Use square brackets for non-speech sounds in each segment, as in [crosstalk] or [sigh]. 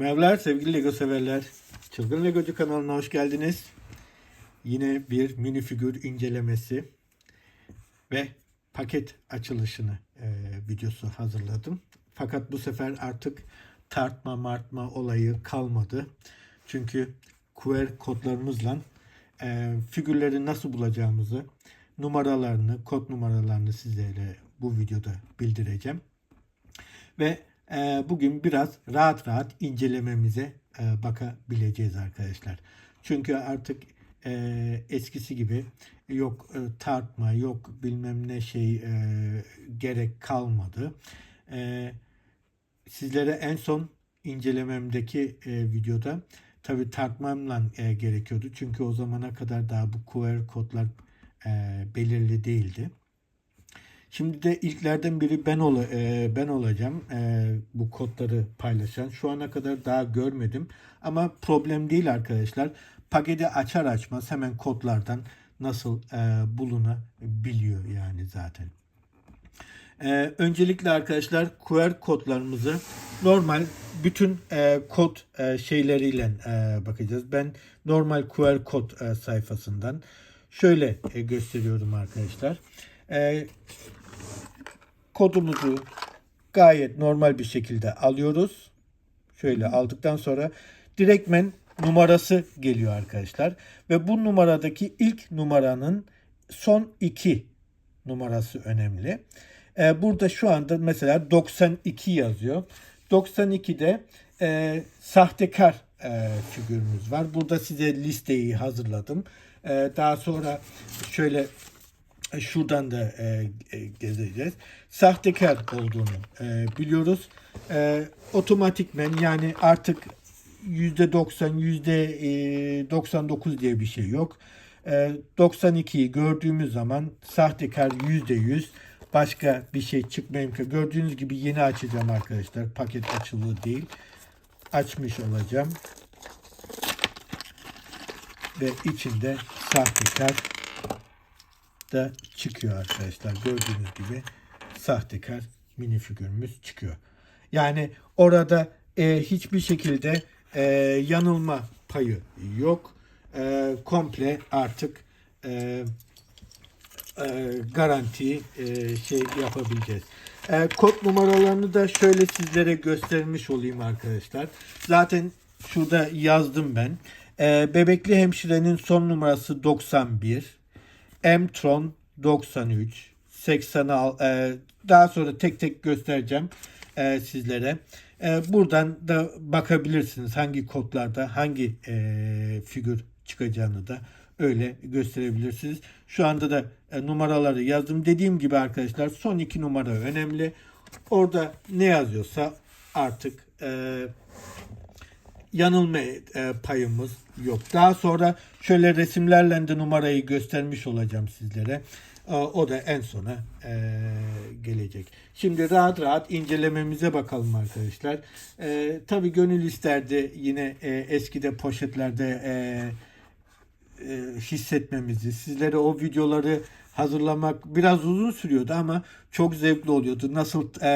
Merhabalar sevgili Lego severler. Çılgın Legocu kanalına hoş geldiniz. Yine bir minifigür incelemesi ve paket açılışını e, videosu hazırladım. Fakat bu sefer artık tartma martma olayı kalmadı. Çünkü QR kodlarımızla e, figürleri nasıl bulacağımızı, numaralarını, kod numaralarını sizlere bu videoda bildireceğim. Ve bugün biraz rahat rahat incelememize e, bakabileceğiz arkadaşlar. Çünkü artık e, eskisi gibi yok e, tartma, yok bilmem ne şey gerek kalmadı. Sizlere en son incelememdeki videoda tabi tartmamla gerekiyordu. Çünkü o zamana kadar daha bu QR kodlar belirli değildi. Şimdi de ilklerden biri ben ol e, ben olacağım e, bu kodları paylaşan. Şu ana kadar daha görmedim ama problem değil arkadaşlar. Paketi açar açmaz hemen kodlardan nasıl e, bulunabiliyor yani zaten. E, öncelikle arkadaşlar QR kodlarımızı normal bütün e, kod e, şeyleriyle e, bakacağız. Ben normal QR kod e, sayfasından şöyle e, gösteriyorum arkadaşlar. E, kodumuzu gayet normal bir şekilde alıyoruz. Şöyle aldıktan sonra direktmen numarası geliyor arkadaşlar. Ve bu numaradaki ilk numaranın son iki numarası önemli. Ee, burada şu anda mesela 92 yazıyor. 92'de e, sahtekar e, figürümüz var. Burada size listeyi hazırladım. E, daha sonra şöyle şuradan da e, e, gezeceğiz. Sahtekar olduğunu e, biliyoruz. E, otomatikmen yani artık %90, %99 diye bir şey yok. E, 92'yi gördüğümüz zaman sahtekar %100 başka bir şey çıkma imkanı. Gördüğünüz gibi yeni açacağım arkadaşlar. Paket açılı değil. Açmış olacağım. Ve içinde sahtekar da çıkıyor arkadaşlar. Gördüğünüz gibi sahtekar minifigürümüz çıkıyor. Yani orada e, hiçbir şekilde e, yanılma payı yok. E, komple artık e, e, garanti e, şey yapabileceğiz. E, kod numaralarını da şöyle sizlere göstermiş olayım arkadaşlar. Zaten şurada yazdım ben. E, bebekli hemşirenin son numarası 91. Mtron 93, 86 e, daha sonra tek tek göstereceğim e, sizlere. E, buradan da bakabilirsiniz hangi kodlarda hangi e, figür çıkacağını da öyle gösterebilirsiniz. Şu anda da e, numaraları yazdım. Dediğim gibi arkadaşlar son iki numara önemli. Orada ne yazıyorsa artık e, yanılma e, payımız yok. Daha sonra şöyle resimlerle de numarayı göstermiş olacağım sizlere. O da en sona e, gelecek. Şimdi rahat rahat incelememize bakalım arkadaşlar. E, Tabi gönül isterdi yine eskide poşetlerde hissetmemizi, sizlere o videoları hazırlamak biraz uzun sürüyordu ama çok zevkli oluyordu. Nasıl e,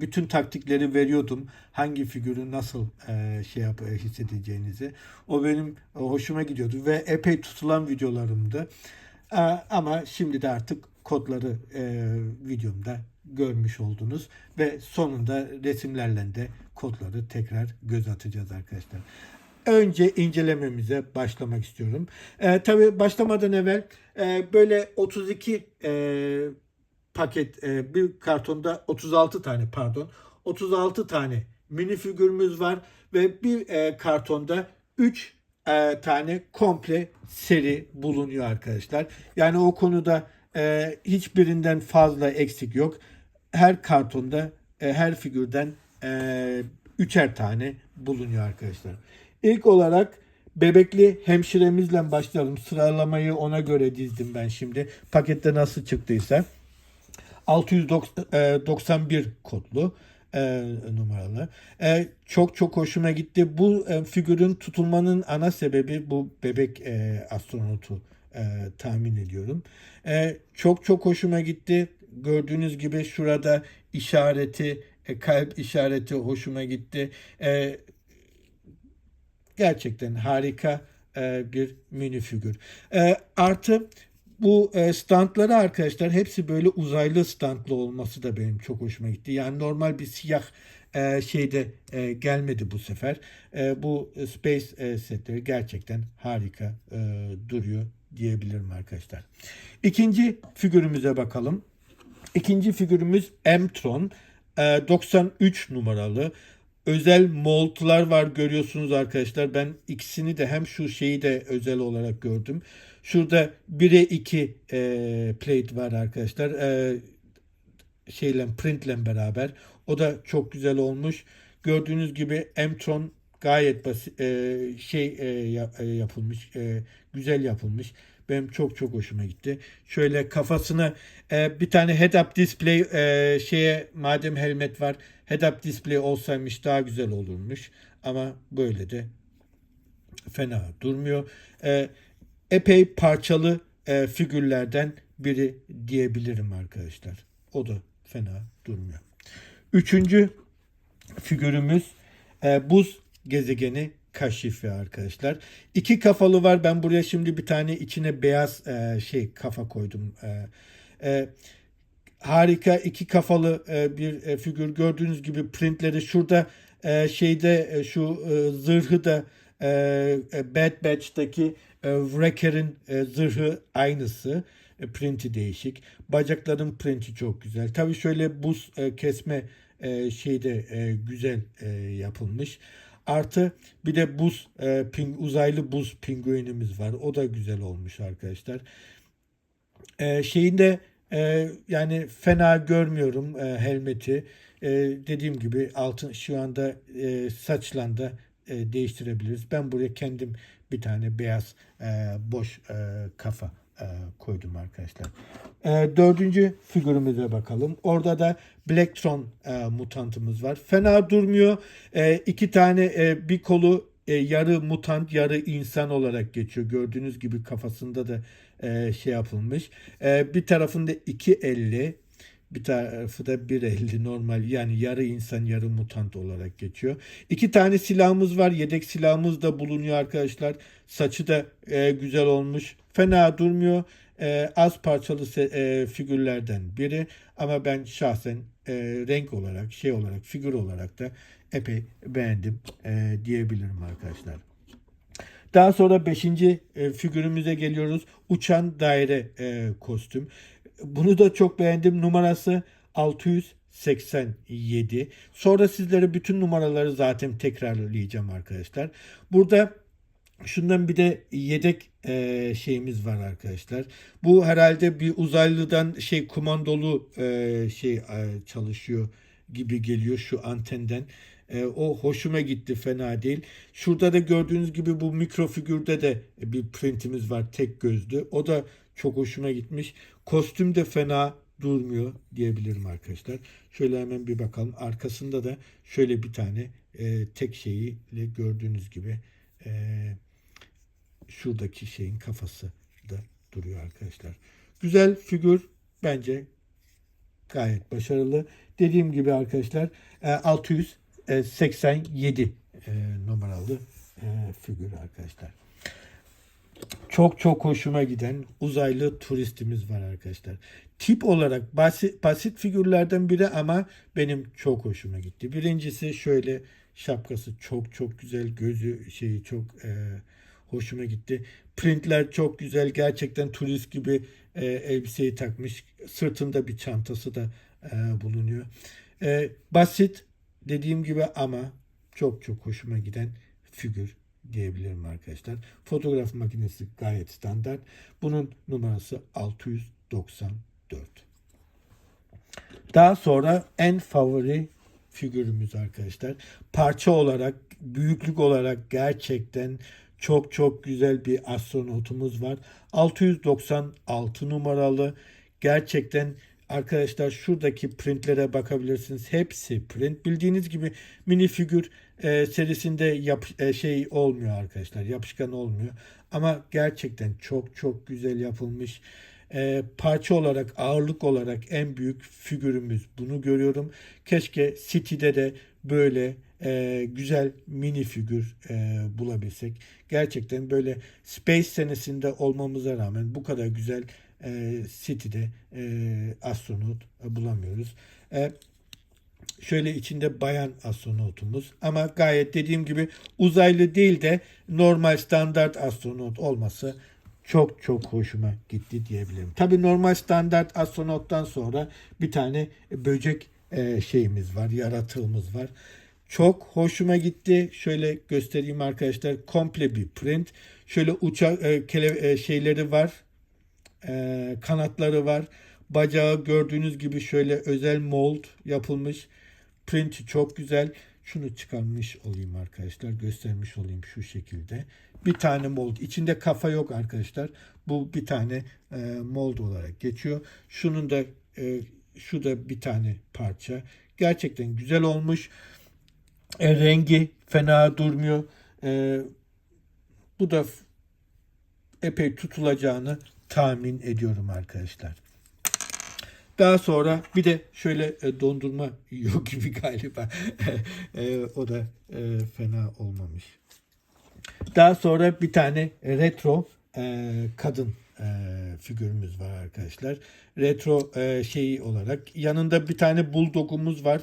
bütün taktikleri veriyordum. Hangi figürü nasıl e, şey yap e, hissedeceğinizi. O benim e, hoşuma gidiyordu ve epey tutulan videolarımdı. E, ama şimdi de artık kodları e, videomda görmüş oldunuz ve sonunda resimlerle de kodları tekrar göz atacağız arkadaşlar önce incelememize başlamak istiyorum. E, tabii başlamadan evvel e, böyle 32 e, paket e, bir kartonda 36 tane pardon 36 tane minifigürümüz var ve bir e, kartonda 3 e, tane komple seri bulunuyor arkadaşlar. Yani o konuda e, hiçbirinden fazla eksik yok. Her kartonda e, her figürden e, üçer tane bulunuyor arkadaşlar. İlk olarak bebekli hemşiremizle başlayalım. Sıralamayı ona göre dizdim ben şimdi. Pakette nasıl çıktıysa. 691 kodlu e, numaralı. E, çok çok hoşuma gitti. Bu e, figürün tutulmanın ana sebebi bu bebek e, astronotu e, tahmin ediyorum. E, çok çok hoşuma gitti. Gördüğünüz gibi şurada işareti, e, kalp işareti hoşuma gitti. E, gerçekten harika e, bir mini figür. E, artı bu e, standları arkadaşlar hepsi böyle uzaylı standlı olması da benim çok hoşuma gitti. Yani normal bir siyah e, şeyde e, gelmedi bu sefer. E, bu Space e, setleri gerçekten harika e, duruyor diyebilirim arkadaşlar. İkinci figürümüze bakalım. İkinci figürümüz Mtron. E, 93 numaralı. Özel moldlar var görüyorsunuz arkadaşlar. Ben ikisini de hem şu şeyi de özel olarak gördüm. Şurada 1'e 2 e, plate var arkadaşlar. E, şeyle printle beraber. O da çok güzel olmuş. Gördüğünüz gibi Mtron gayet basit e, şey e, e, yapılmış. e, güzel yapılmış. Benim çok çok hoşuma gitti. Şöyle kafasına e, bir tane head up display e, şeye madem helmet var head up display olsaymış daha güzel olurmuş. Ama böyle de fena durmuyor. E, epey parçalı e, figürlerden biri diyebilirim arkadaşlar. O da fena durmuyor. Üçüncü figürümüz e, buz gezegeni kaşifi arkadaşlar. İki kafalı var. Ben buraya şimdi bir tane içine beyaz e, şey kafa koydum. E, e, harika iki kafalı e, bir e, figür gördüğünüz gibi printleri şurada e, şeyde e, şu e, zırhı da e, e, Bad Batch'taki e, Wrecker'in e, zırhı aynısı. E, printi değişik. Bacakların printi çok güzel. Tabii şöyle buz e, kesme e, şeyde e, güzel e, yapılmış. Artı bir de buz e, ping, uzaylı buz pinguinimiz var. O da güzel olmuş arkadaşlar. E, şeyinde e, yani fena görmüyorum e, helmeti. E, dediğim gibi altın şu anda e, saçla da e, değiştirebiliriz. Ben buraya kendim bir tane beyaz e, boş e, kafa e, koydum arkadaşlar. E, dördüncü figürümüze bakalım. Orada da Blacktron e, mutantımız var. Fena durmuyor. E, iki tane e, bir kolu e, yarı mutant yarı insan olarak geçiyor. Gördüğünüz gibi kafasında da e, şey yapılmış. E, bir tarafında iki elli bir tarafı da 1.50 normal yani yarı insan yarı mutant olarak geçiyor. İki tane silahımız var. Yedek silahımız da bulunuyor arkadaşlar. Saçı da e, güzel olmuş. Fena durmuyor. E, az parçalı e, figürlerden biri. Ama ben şahsen e, renk olarak, şey olarak, figür olarak da epey beğendim e, diyebilirim arkadaşlar. Daha sonra 5. E, figürümüze geliyoruz. Uçan daire e, kostüm. Bunu da çok beğendim. Numarası 687. Sonra sizlere bütün numaraları zaten tekrarlayacağım arkadaşlar. Burada Şundan bir de yedek e, şeyimiz var arkadaşlar. Bu herhalde bir uzaylıdan şey kumandolu e, şey e, çalışıyor gibi geliyor şu antenden. E, o hoşuma gitti fena değil. Şurada da gördüğünüz gibi bu mikro figürde de bir printimiz var tek gözlü. O da çok hoşuma gitmiş. Kostüm de fena durmuyor diyebilirim arkadaşlar. Şöyle hemen bir bakalım. Arkasında da şöyle bir tane e, tek şeyiyle gördüğünüz gibi e, şuradaki şeyin kafası da duruyor arkadaşlar. Güzel figür bence gayet başarılı. Dediğim gibi arkadaşlar e, 687 e, numaralı e, figür arkadaşlar. Çok çok hoşuma giden uzaylı turistimiz var arkadaşlar. Tip olarak basit, basit figürlerden biri ama benim çok hoşuma gitti. Birincisi şöyle şapkası çok çok güzel. Gözü şeyi çok e, hoşuma gitti. Printler çok güzel. Gerçekten turist gibi e, elbiseyi takmış. Sırtında bir çantası da e, bulunuyor. E, basit dediğim gibi ama çok çok hoşuma giden figür diyebilirim arkadaşlar. Fotoğraf makinesi gayet standart. Bunun numarası 694. Daha sonra en favori figürümüz arkadaşlar. Parça olarak, büyüklük olarak gerçekten çok çok güzel bir astronotumuz var. 696 numaralı. Gerçekten arkadaşlar şuradaki printlere bakabilirsiniz. Hepsi print. Bildiğiniz gibi mini figür e, serisinde yap, e, şey olmuyor arkadaşlar. Yapışkan olmuyor. Ama gerçekten çok çok güzel yapılmış. E, parça olarak, ağırlık olarak en büyük figürümüz bunu görüyorum. Keşke City'de de böyle e, güzel mini figür e, bulabilsek. Gerçekten böyle Space senesinde olmamıza rağmen bu kadar güzel e, City'de e, astronot e, bulamıyoruz. E, şöyle içinde bayan astronotumuz ama gayet dediğim gibi uzaylı değil de normal standart astronot olması çok çok hoşuma gitti diyebilirim. Tabi normal standart astronottan sonra bir tane böcek e, şeyimiz var, yaratığımız var. Çok hoşuma gitti. Şöyle göstereyim arkadaşlar. Komple bir print. Şöyle uçak e, kele, e, şeyleri var. E, kanatları var. Bacağı gördüğünüz gibi şöyle özel mold yapılmış. Printi çok güzel. Şunu çıkarmış olayım arkadaşlar. Göstermiş olayım şu şekilde. Bir tane mold. İçinde kafa yok arkadaşlar. Bu bir tane e, mold olarak geçiyor. Şunun da e, şu da bir tane parça. Gerçekten güzel olmuş. E, rengi fena durmuyor. E, bu da epey tutulacağını tahmin ediyorum arkadaşlar. Daha sonra bir de şöyle e, dondurma [laughs] yiyor gibi galiba. [laughs] E, o da e, fena olmamış. Daha sonra bir tane retro kadın figürümüz var arkadaşlar. Retro şeyi olarak. Yanında bir tane bulldogumuz var.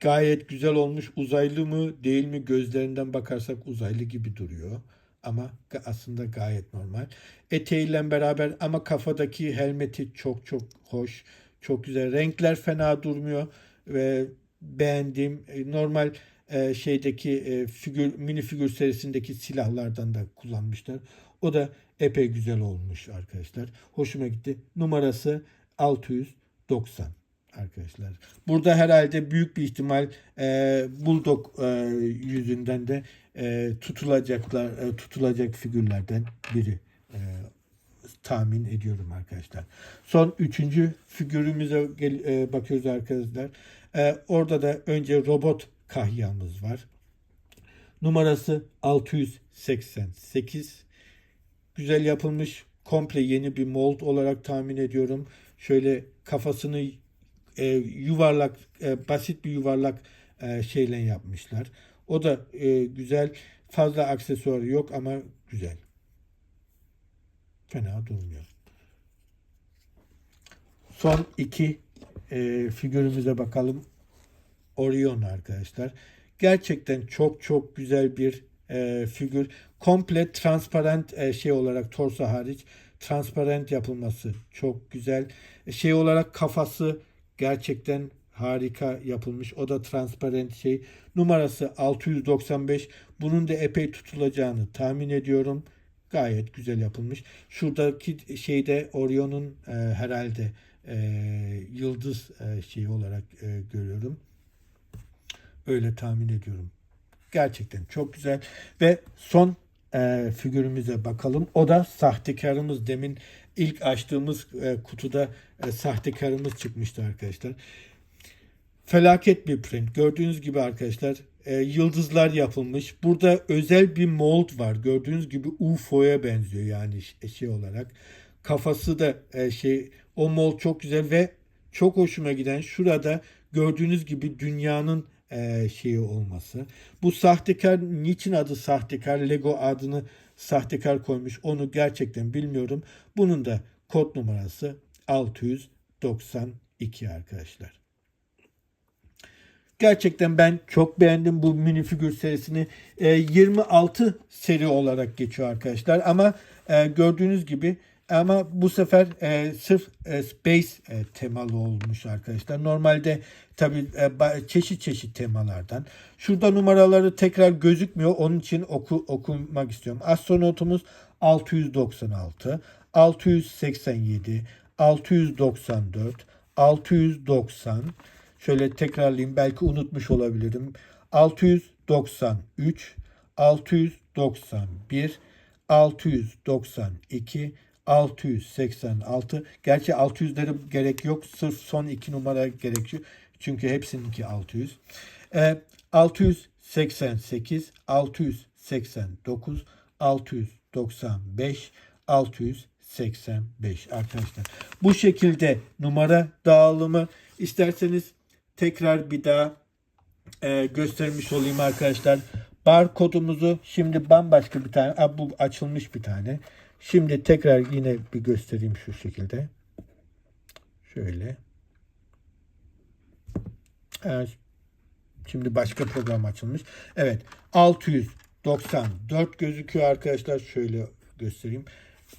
Gayet güzel olmuş. Uzaylı mı değil mi gözlerinden bakarsak uzaylı gibi duruyor. Ama aslında gayet normal. Eteğiyle beraber ama kafadaki helmeti çok çok hoş. Çok güzel. Renkler fena durmuyor. Ve beğendiğim e, normal e, şeydeki e, figür mini figür serisindeki silahlardan da kullanmışlar. O da epey güzel olmuş arkadaşlar. Hoşuma gitti. Numarası 690 arkadaşlar. Burada herhalde büyük bir ihtimal e, Bulldog e, yüzünden de e, tutulacaklar e, tutulacak figürlerden biri e, tahmin ediyorum arkadaşlar. Son üçüncü figürümüze gel, e, bakıyoruz arkadaşlar. E, orada da önce robot kahyamız var. Numarası 688. Güzel yapılmış. Komple yeni bir mold olarak tahmin ediyorum. Şöyle kafasını e, yuvarlak, e, basit bir yuvarlak e, şeyle yapmışlar. O da e, güzel. Fazla aksesuarı yok ama güzel. Fena durmuyor. Son iki e, figürümüze bakalım. Orion arkadaşlar. Gerçekten çok çok güzel bir e, figür. Komple transparent e, şey olarak torso hariç transparent yapılması çok güzel. E, şey olarak kafası gerçekten harika yapılmış. O da transparent şey. Numarası 695. Bunun da epey tutulacağını tahmin ediyorum. Gayet güzel yapılmış. Şuradaki şeyde Orion'un e, herhalde e, yıldız e, şeyi olarak e, görüyorum. Öyle tahmin ediyorum. Gerçekten çok güzel. Ve son e, figürümüze bakalım. O da sahtekarımız. Demin ilk açtığımız e, kutuda e, sahtekarımız çıkmıştı arkadaşlar. Felaket bir print. Gördüğünüz gibi arkadaşlar e, yıldızlar yapılmış. Burada özel bir mold var. Gördüğünüz gibi UFO'ya benziyor yani ş- şey olarak. Kafası da e, şey o mold çok güzel ve çok hoşuma giden şurada gördüğünüz gibi dünyanın e, şeyi olması. Bu sahtekar niçin adı sahtekar? Lego adını sahtekar koymuş. Onu gerçekten bilmiyorum. Bunun da kod numarası 692 arkadaşlar. Gerçekten ben çok beğendim bu minifigür serisini. E, 26 seri olarak geçiyor arkadaşlar ama e, gördüğünüz gibi ama bu sefer e, sırf e, space e, temalı olmuş arkadaşlar. Normalde tabi çeşit çeşit temalardan. Şurada numaraları tekrar gözükmüyor. Onun için oku, okumak istiyorum. Astronotumuz 696, 687, 694, 690, Şöyle tekrarlayayım belki unutmuş olabilirim. 693, 691, 692, 686. Gerçi 600'lere gerek yok. Sırf son iki numara gerekiyor. Çünkü hepsininki 600. Ee, 688, 689, 695, 685 arkadaşlar. Bu şekilde numara dağılımı isterseniz tekrar bir daha e, göstermiş olayım arkadaşlar. Bar kodumuzu şimdi bambaşka bir tane. Aa, bu açılmış bir tane. Şimdi tekrar yine bir göstereyim şu şekilde. Şöyle. Evet. Şimdi başka program açılmış. Evet. 694 gözüküyor arkadaşlar. Şöyle göstereyim.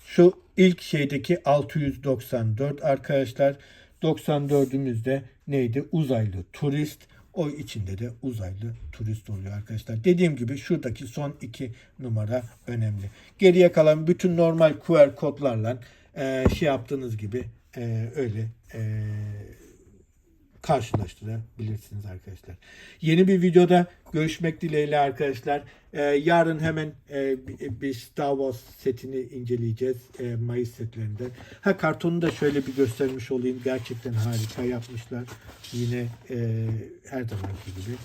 Şu ilk şeydeki 694 arkadaşlar. 94'ümüzde neydi? Uzaylı turist. O içinde de uzaylı turist oluyor arkadaşlar. Dediğim gibi şuradaki son iki numara önemli. Geriye kalan bütün normal QR kodlarla e, şey yaptığınız gibi e, öyle e, karşılaştırabilirsiniz arkadaşlar. Yeni bir videoda görüşmek dileğiyle arkadaşlar. Ee, yarın hemen e, bir- Star Wars setini inceleyeceğiz. e, Mayıs setlerinden. Ha kartonu da şöyle bir göstermiş olayım. Gerçekten harika yapmışlar. Yine e, her zamanki gibi.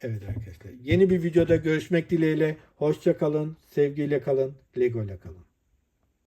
Evet arkadaşlar. Yeni bir videoda görüşmek dileğiyle. Hoşça kalın. Sevgiyle kalın. Lego ile kalın.